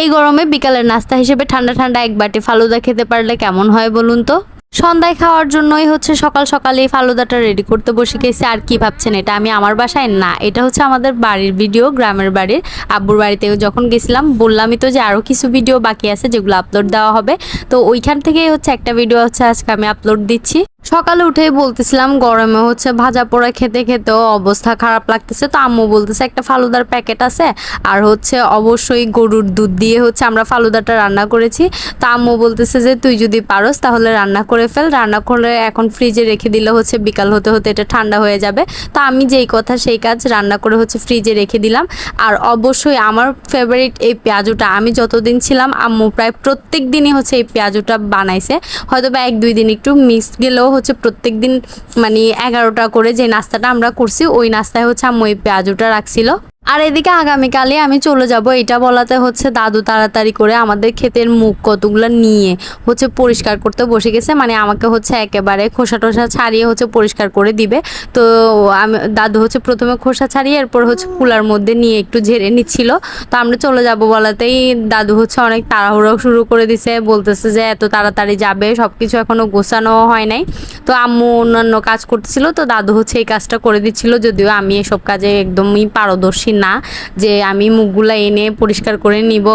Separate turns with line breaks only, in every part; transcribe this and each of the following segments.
এই গরমে বিকালের নাস্তা হিসেবে ঠান্ডা ঠান্ডা এক বাটি ফালুদা খেতে পারলে কেমন হয় বলুন তো? সন্ধ্যায় খাওয়ার জন্যই হচ্ছে সকাল সকালে এই ফালুদাটা রেডি করতে বসে গেছি। আর কি ভাবছেন এটা আমি আমার বাসায়? না, এটা হচ্ছে আমাদের বাড়ির ভিডিও গ্রামের বাড়ির। আব্বুর বাড়িতে যখন গেছিলাম, বললামই তো যে আরও কিছু ভিডিও বাকি আছে যেগুলো আপলোড দেওয়া হবে। তো ওইখান থেকেই হচ্ছে একটা ভিডিও হচ্ছে আজকে আমি আপলোড দিচ্ছি। সকালে উঠেই বলতেছিলাম, গরমে হচ্ছে ভাজা পোড়া খেতে খেতেও অবস্থা খারাপ লাগতেছে। তো আম্মু বলতেছে, একটা ফালুদার প্যাকেট আছে আর হচ্ছে অবশ্যই গরুর দুধ দিয়ে হচ্ছে আমরা ফালুদাটা রান্না করেছি। তো আম্মু বলতেছে যে, তুই যদি পারস তাহলে রান্না করে ফেল। রান্না করে এখন ফ্রিজে রেখে দিলে হচ্ছে বিকাল হতে হতে এটা ঠান্ডা হয়ে যাবে। তো আমি যেই কথা সেই কাজ রান্না করে হচ্ছে ফ্রিজে রেখে দিলাম। আর অবশ্যই আমার ফেভারিট এই পেঁয়াজুটা, আমি যতদিন ছিলাম আম্মু প্রায় প্রত্যেক দিনই হচ্ছে এই পেঁয়াজুটা বানাইছে। হয়তো বা এক দুই দিন একটু মিক্স গেলেও হচ্ছে প্রত্যেক দিন মানে এগারোটা করে যে নাস্তাটা আমরা করছি, ওই নাস্তায় হচ্ছে আম্মু এই পেঁয়াজুটা রাখছিল। আর এদিকে আগামীকালে আমি চলে যাব। এটা বলাতে হচ্ছে দাদু তাড়াতাড়ি করে আমাদের ক্ষেতের মুখ কতগুলো নিয়ে হচ্ছে পরিষ্কার করতে বসে গেছে। মানে আমাকে হচ্ছে একেবারে খোসা টোসা ছাড়িয়ে হচ্ছে পরিষ্কার করে দিবে। তো আমি, দাদু হচ্ছে প্রথমে খোসা ছাড়িয়ে এরপর হচ্ছে কুলার মধ্যে নিয়ে একটু ঝেড়ে নিচ্ছিল। তো আমরা চলে যাব বলাতেই দাদু হচ্ছে অনেক তাড়াহুড়ো শুরু করে দিছে। বলতেছে যে এত তাড়াতাড়ি যাবে সব কিছু এখনও গোছানো হয় নাই। তো আম্মু অন্যান্য কাজ করতেছিল, তো দাদু হচ্ছে এই কাজটা করে দিচ্ছিল। যদিও আমি এসব কাজে একদমই পারদর্শী না, যে আমি মুখগুলো এনে পরিষ্কার করে নিব।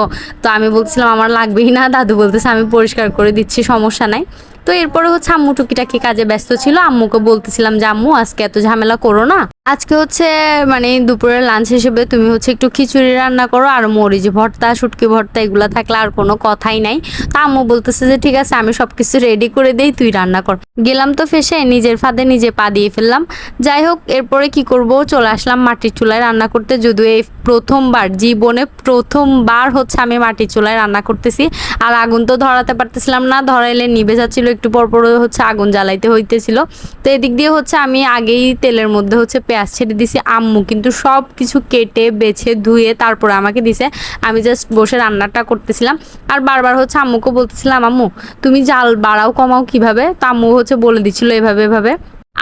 তো আমি বলছিলাম, আমার লাগবেই না, দাদু বলতেছে আমি পরিষ্কার করে দিচ্ছি, সমস্যা নাই। তো এরপরে হচ্ছে আম্মু টুকিটাকি কাজে ব্যস্ত ছিল। আম্মুকে বলতেছিলাম যে, আম্মু, আজকে এত ঝামেলা করো না। আজকে হচ্ছে মানে দুপুরের লাঞ্চ হিসেবে তুমি হচ্ছে একটু খিচুড়ি রান্না করো আর মরিচ ভর্তা, শুটকি ভর্তা, এগুলো থাকলে আর কোনো কথাই নাই। তা আম্মু বলতেছে যে, ঠিক আছে, আমি সব কিছু রেডি করে দেই, তুই রান্না কর। গেলাম তো ফেসে, নিজের ফাঁদে নিজে পা দিয়ে ফেললাম। যাই হোক, এরপরে কি করব? চলে আসলাম মাটির চুলায় রান্না করতে। যদিও এই প্রথমবার, জীবনে প্রথমবার হচ্ছে আমি মাটির চুলায় রান্না করতেছি। আর আগুন তো ধরাতে পারতেছিলাম না, ধরাইলে নিভে যাচ্ছিল, একটু পর পর হচ্ছে আগুন জ্বালাইতে হইতেছিল। তো এদিক দিয়ে হচ্ছে আমি আগেই তেলের মধ্যে হচ্ছে পেঁয়াজ ছেড়ে দিছি আম্মু, কিন্তু সব কিছু কেটে, বেছে, ধুয়ে তারপরে আমাকে দিছে। আমি জাস্ট বসে রান্নাটা করতেছিলাম। আর বারবার হচ্ছে আম্মুকে বলতেছিলাম, আম্মু, তুমি জাল বাড়াও, কমাও কীভাবে? তো আম্মু হচ্ছে বলে দিচ্ছিল এভাবে এভাবে।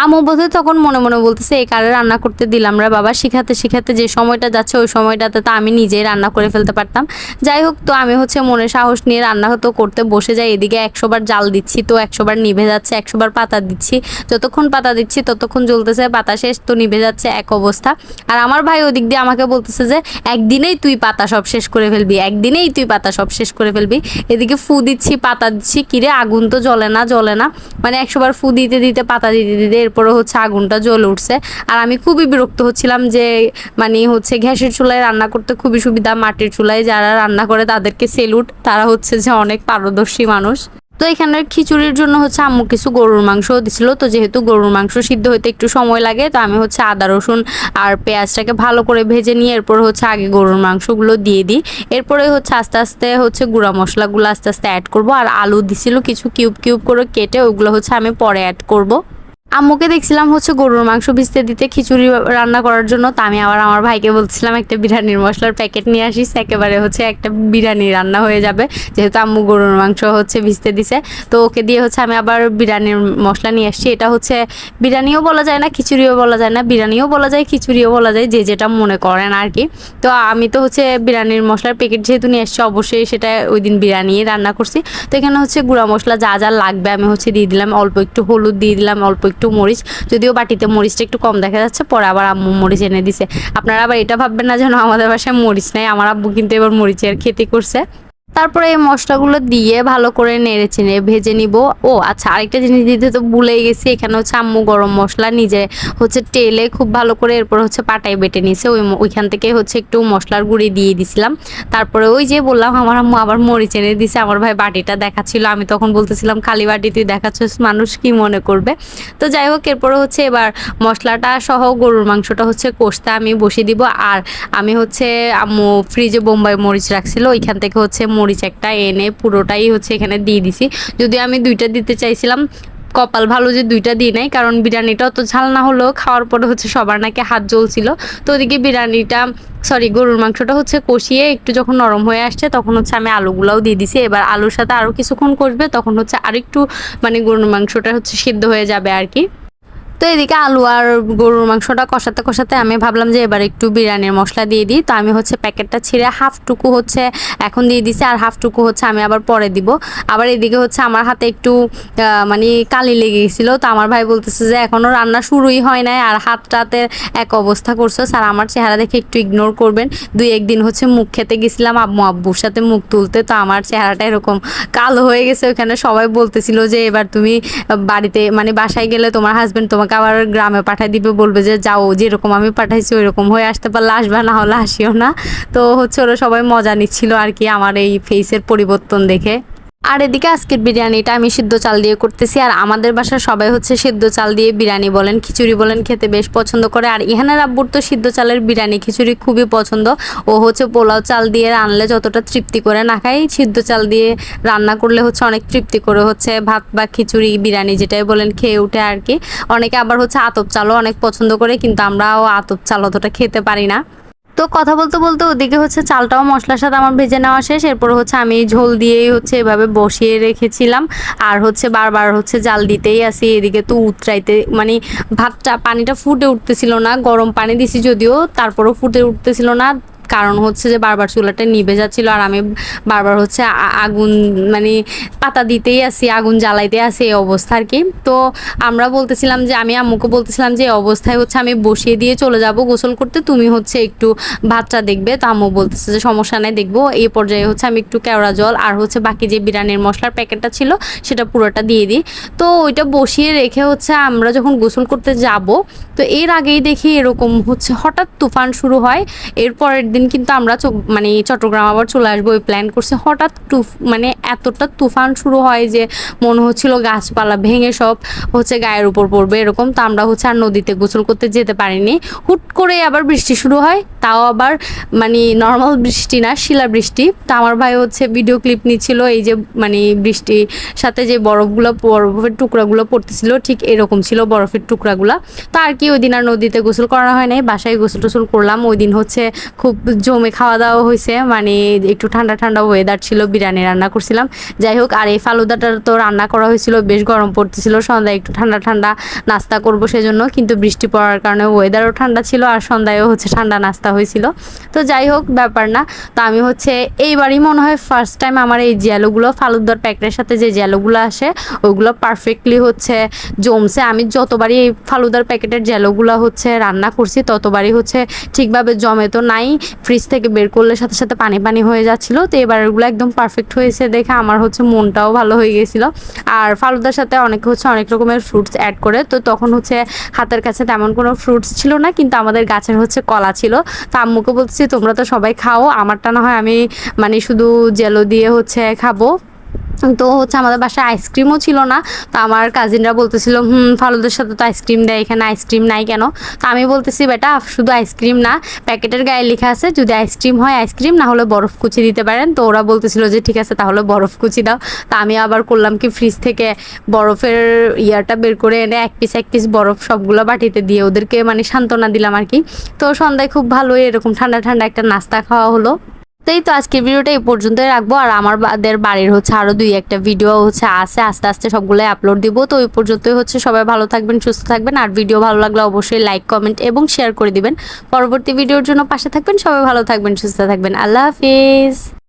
আমু বোধহয় তখন মনে মনে বলতেছে, এই কারে রান্না করতে দিলাম রে বাবা, শিখাতে শিখাতে যে সময়টা যাচ্ছে, ওই সময়টাতে তো আমি নিজেই রান্না করে ফেলতে পারতাম। যাই হোক, তো আমি হচ্ছে মনে সাহস নিয়ে রান্না তো করতে বসে যাই, এদিকে একশোবার জাল দিচ্ছি, তো একশোবার নিভে যাচ্ছে একশোবার পাতা দিচ্ছি, যতক্ষণ পাতা দিচ্ছি, ততক্ষণ জ্বলতেছে, পাতা শেষ, তো নিভে যাচ্ছে এক অবস্থা। আর আমার ভাই ওদিক দিয়ে আমাকে বলতেছে যে, একদিনেই তুই পাতা সব শেষ করে ফেলবি, একদিনেই তুই পাতা সব শেষ করে ফেলবি। এদিকে ফু দিচ্ছি, পাতা দিচ্ছি কিরে আগুন তো জ্বলে না জ্বলে না। মানে একশোবার ফু দিতে দিতে, পাতা দিতে দিতে এরপরে হচ্ছে আগুনটা জ্বলে উঠছে। আর আমি খুবই বিরক্ত হচ্ছিলাম যে মানে হচ্ছে গ্যাসের চুলায় রান্না করতে খুবই সুবিধা, মাটির চুলায় যারা রান্না করে তাদেরকে সেলুট, তারা হচ্ছে যে অনেক পারদর্শী মানুষ। তো এখানের খিচুড়ির জন্য হচ্ছে আম্মু কিছু গরুর মাংস দিছিল। তো যেহেতু গরুর মাংস সিদ্ধ হইতে একটু সময় লাগে, তো আমি হচ্ছে আদা, রসুন আর পেঁয়াজটাকে ভালো করে ভেজে নিয়ে এরপর হচ্ছে আগে গরুর মাংসগুলো দিয়ে দিই। এরপরে হচ্ছে আস্তে আস্তে হচ্ছে গুঁড়া মশলাগুলো আস্তে আস্তে অ্যাড করব। আর আলু দিছিল কিছু কিউব কিউব করে কেটে ওগুলো হচ্ছে আমি পরে অ্যাড করব। আম্মুকে দেখছিলাম হচ্ছে গরুর মাংস ভিজতে দিতে খিচুড়ি রান্না করার জন্য। তো আমি আবার আমার ভাইকে বলছিলাম, একটা বিরিয়ানির মশলার প্যাকেট নিয়ে আসিস, একেবারে হচ্ছে একটা বিরিয়ানি রান্না হয়ে যাবে। যেহেতু আম্মু গরুর মাংস হচ্ছে ভিজতে দিছে, তো ওকে দিয়ে হচ্ছে আমি আবার বিরিয়ানির মশলা নিয়ে আসছি। এটা হচ্ছে বিরিয়ানিও বলা যায় না, খিচুড়িও বলা যায় না, বিরিয়ানিও বলা যায়, খিচুড়িও বলা যায়, যে যেটা মনে করেন আর কি। তো আমি তো হচ্ছে বিরিয়ানির মশলার প্যাকেট যেহেতু নিয়ে এসছি অবশ্যই সেটা ওই দিন বিরিয়ানি রান্না করছি। তো এখানে হচ্ছে গুঁড়া মশলা যা যা লাগবে আমি হচ্ছে দিয়ে দিলাম, অল্প একটু হলুদ দিয়ে দিলাম, অল্প একটু মরিচ, যদিও বাটিতে মরিচটা একটু কম দেখা যাচ্ছে, পরে আবার আম্মু মরিচ এনে দিছে। আপনারা আবার এটা ভাববেন না যেন আমাদের বাসায় মরিচ নাই, আমার আব্বু কিন্তু এবার মরিচের খেতে করছে। তারপরে এই মশলাগুলো দিয়ে ভালো করে নেড়ে চেড়ে ভেজে নিব। ও আচ্ছা আরেকটা জিনিস দিতে তো ভুলেই গেছি এখানে হচ্ছে আম্মু গরম মশলা নিজে হচ্ছে টেলে খুব ভালো করে এরপর হচ্ছে পাটায় বেটে নিছে, ওই ওইখান থেকে হচ্ছে একটু মশলার গুঁড়ি দিয়ে দিছিলাম। তারপরে ওই যে বললাম, আমার আম্মু আবার মরিচ এনে দিছে, আমার ভাই বাটিটা দেখাচ্ছিল, আমি তখন বলতেছিলাম, খালি বাটি তুই দেখাচ্ছিস, মানুষ কি মনে করবে? তো যাই হোক, এরপরে হচ্ছে এবার মশলাটা সহ গরুর মাংসটা হচ্ছে কষতে আমি বসিয়ে দিব, আর আমি হচ্ছে আম্মু ফ্রিজে বোম্বাই মরিচ রাখছিল, ওইখান থেকে হচ্ছে মরিচ একটা এনে পুরোটাই হচ্ছে এখানে দিয়ে দিছি। যদি আমি দুইটা দিতে চাইছিলাম, কপাল ভালো যে দুইটা দিই নাই, কারণ বিরিয়ানিটা অত ঝাল না হলেও খাওয়ার পরে হচ্ছে সবার নাকি হাত জ্বলছিল। তো ওদিকে বিরিয়ানিটা সরি গরুর মাংসটা হচ্ছে কষিয়ে একটু যখন নরম হয়ে আসছে, তখন হচ্ছে আমি আলুগুলাও দিয়ে দিছি। এবার আলুর সাথে আরও কিছুক্ষণ কষবে, তখন হচ্ছে আরেকটু মানে গরুর মাংসটা হচ্ছে সিদ্ধ হয়ে যাবে আর কি। তো এদিকে আলু আর গরুর মাংসটা কষাতে কষাতে আমি ভাবলাম যে এবার একটু বিরিয়ানির মশলা দিয়ে দিই। তো আমি হচ্ছে প্যাকেটটা ছিঁড়ে হাফটুকু হচ্ছে এখন দিয়ে দিছি আর হাফটুকু হচ্ছে আমি আবার পরে দিব। আবার এদিকে হচ্ছে আমার হাতে একটু মানে কালি লেগে গেছিল। তো আমার ভাই বলতেছে যে এখনও রান্না শুরুই হয় নাই আর হাতটাতে এক অবস্থা করছ স্যার আমার চেহারা দেখে একটু ইগনোর করবেন। দুই একদিন হচ্ছে মুখ খেতে গেছিলাম আম্মু আব্বুর সাথে মুখ তুলতে। তো আমার চেহারাটা এরকম কালো হয়ে গেছে। ওখানে সবাই বলতেছিল যে এবার তুমি বাড়িতে মানে বাসায় গেলে তোমার হাজবেন্ড তোমাকে আবার গ্রামে পাঠাই দিবে, বলবে যে যাও, যেরকম আমি পাঠাইছি ওইরকম হয়ে আসতে পারলে আসবা, না হলে আসিও না। তো হচ্ছে ওরা সবাই মজা নিচ্ছিল আর কি আমার এই ফেসের পরিবর্তন দেখে। আর এদিকে আজকের বিরিয়ানিটা আমি সিদ্ধ চাল দিয়ে করতেছি, আর আমাদের বাসার সবাই হচ্ছে সিদ্ধ চাল দিয়ে বিরিয়ানি বলেন, খিচুড়ি বলেন, খেতে বেশ পছন্দ করে। আর ইহানের আব্বুর তো সিদ্ধ চালের বিরিয়ানি খিচুড়ি খুবই পছন্দ। ও হচ্ছে পোলাও চাল দিয়ে রানলে যতটা তৃপ্তি করে না খাই সিদ্ধ চাল দিয়ে রান্না করলে হচ্ছে অনেক তৃপ্তি করে হচ্ছে ভাত বা খিচুড়ি, বিরিয়ানি যেটাই বলেন খেয়ে উঠে আর কি। অনেকে আবার হচ্ছে আতপ চালও অনেক পছন্দ করে, কিন্তু আমরাও আতপ চাল অতটা খেতে পারি না। তো কথা বলতে বলতে ওদিকে হচ্ছে চালটাও মশলার সাথে আমার ভেজে নেওয়া শেষ। এরপর হচ্ছে আমি ঝোল দিয়েই হচ্ছে এভাবে বসিয়ে রেখেছিলাম। আর হচ্ছে বারবার হচ্ছে জাল দিতেই আসি, এদিকে তো উতরাইতে মানে ভাতটা, পানিটা ফুটে উঠতেছিল না, গরম পানি দিছি যদিও, তারপরও ফুটে উঠতেছিল না। কারণ হচ্ছে যে বারবার চুলাটা নিভে যাচ্ছিল আর আমি বারবার হচ্ছে আগুন মানে পাতা দিতেই আসি, আগুন জ্বালাইতে আসি, এই অবস্থা আর কি। তো আমরা বলতেছিলাম যে, আমি আম্মুকে বলতেছিলাম যে অবস্থায় হচ্ছে আমি বসিয়ে দিয়ে চলে যাব গোসল করতে, তুমি হচ্ছে একটু ভাতটা দেখবে। তো আম্মু বলতেছে যে, সমস্যা নাই, দেখব। এই পর্যায়ে হচ্ছে আমি একটু কেওড়া জল আর হচ্ছে বাকি যে বিরিয়ানির মশলার প্যাকেটটা ছিল, সেটা পুরোটা দিয়ে দিই। তো ওইটা বসিয়ে রেখে হচ্ছে আমরা যখন গোসল করতে যাব, তো এর আগেই দেখি এরকম হচ্ছে হঠাৎ তুফান শুরু হয়। এর দিন কিন্তু আমরা মানে চট্টগ্রাম আবার চলে আসব ওই প্ল্যান করছে। হঠাৎ টুফ মানে এতটা তুফান শুরু হয় যে মনে হচ্ছিল গাছপালা ভেঙে সব হচ্ছে গায়ের উপর পড়বে এরকম। তো আমরা হচ্ছে আর নদীতে গোসল করতে যেতে পারিনি। হুট করে আবার বৃষ্টি শুরু হয়। তাও আবার মানে নর্মাল বৃষ্টি না শিলা বৃষ্টি তো আমার ভাই হচ্ছে ভিডিও ক্লিপ নিচ্ছিল, এই যে মানে বৃষ্টির সাথে যে বরফগুলো, বরফের টুকরাগুলো পড়তেছিল, ঠিক এরকম ছিল বরফের টুকরাগুলো। তো আর কি, ওই দিন আর নদীতে গোসল করা হয় নাই। বাসায় গোসল টোসল করলাম। ওই দিন হচ্ছে খুব জমে খাওয়া দাওয়া হয়েছে মানে একটু ঠান্ডা ঠান্ডা ওয়েদার ছিল, বিরিয়ানি রান্না করছিলাম। যাই হোক, আর এই ফালুদাটা তো রান্না করা হয়েছিল, বেশ গরম পড়তেছিল, সন্ধ্যায় একটু ঠান্ডা ঠান্ডা নাস্তা করব সেজন্য, কিন্তু বৃষ্টি পড়ার কারণে ওয়েদারও ঠান্ডা ছিল, আর সন্ধ্যায়ও হচ্ছে ঠান্ডা নাস্তা হয়েছিল। তো যাই হোক, ব্যাপার না। তো আমি হচ্ছে, এইবারই মনে হয় ফার্স্ট টাইম আমার এই জ্যালোগুলো, ফালুদার প্যাকেটের সাথে যে জ্যালোগুলো আসে ওইগুলো পারফেক্টলি হচ্ছে জমছে। আমি যতবারই এই ফালুদার প্যাকেটের জ্যালোগুলো হচ্ছে রান্না করছি, ততবারই হচ্ছে ঠিকভাবে জমে তো নাই। ফ্রিজ থেকে বের করলে সাথে সাথে পানি পানি হয়ে যাচ্ছিল। তো এবার এগুলো একদম পারফেক্ট হয়েছে দেখে আমার হচ্ছে মনটাও ভালো হয়ে গেছিল। আর ফালুদার সাথে অনেকে হচ্ছে অনেক রকমের ফ্রুটস অ্যাড করে। তো তখন হচ্ছে হাতের কাছে তেমন কোনো ফ্রুটস ছিল না, কিন্তু আমাদের গাছের হচ্ছে কলা ছিল। তো আম্মুকে বলছি তোমরা তো সবাই খাও, আমারটা না হয় আমি মানে শুধু জেলো দিয়ে হচ্ছে খাব। তো হচ্ছে আমাদের বাসায় আইসক্রিমও ছিল না। তো আমার কাজিনরা বলতেছিল, হুম, ফালুদের সাথে তো আইসক্রিম দেয়, এখানে আইসক্রিম নাই কেন? তো আমি বলতেছি, বেটা, শুধু আইসক্রিম না, প্যাকেটের গায়ে লেখা আছে, যদি আইসক্রিম হয় আইসক্রিম না হলে বরফ কুচি দিতে পারেন। তো ওরা বলতেছিল যে, ঠিক আছে, তাহলে বরফ কুচি দাও। তা আমি আবার করলাম কি ফ্রিজ থেকে বরফের ইয়ারটা বের করে এনে এক পিস এক পিস বরফ সবগুলো বাটিতে দিয়ে ওদেরকে মানে সান্ত্বনা দিলাম আর কি। তো সন্ধ্যায় খুব ভালোই এরকম ঠান্ডা ঠান্ডা একটা নাস্তা খাওয়া হলো। তো এই তো আজকের ভিডিওটা এই পর্যন্তই রাখব। আর আমার বাদের বাড়ির হচ্ছে আরও দুই একটা ভিডিও হচ্ছে আছে, আস্তে আস্তে সবগুলোই আপলোড দিব। তো ওই পর্যন্তই হচ্ছে, সবাই ভালো থাকবেন, সুস্থ থাকবেন। আর ভিডিও ভালো লাগলে অবশ্যই লাইক কমেন্ট এবং শেয়ার করে দিবেন। পরবর্তী ভিডিওর জন্য পাশে থাকবেন, সবাই ভালো থাকবেন, সুস্থ থাকবেন। আল্লাহ হাফিজ।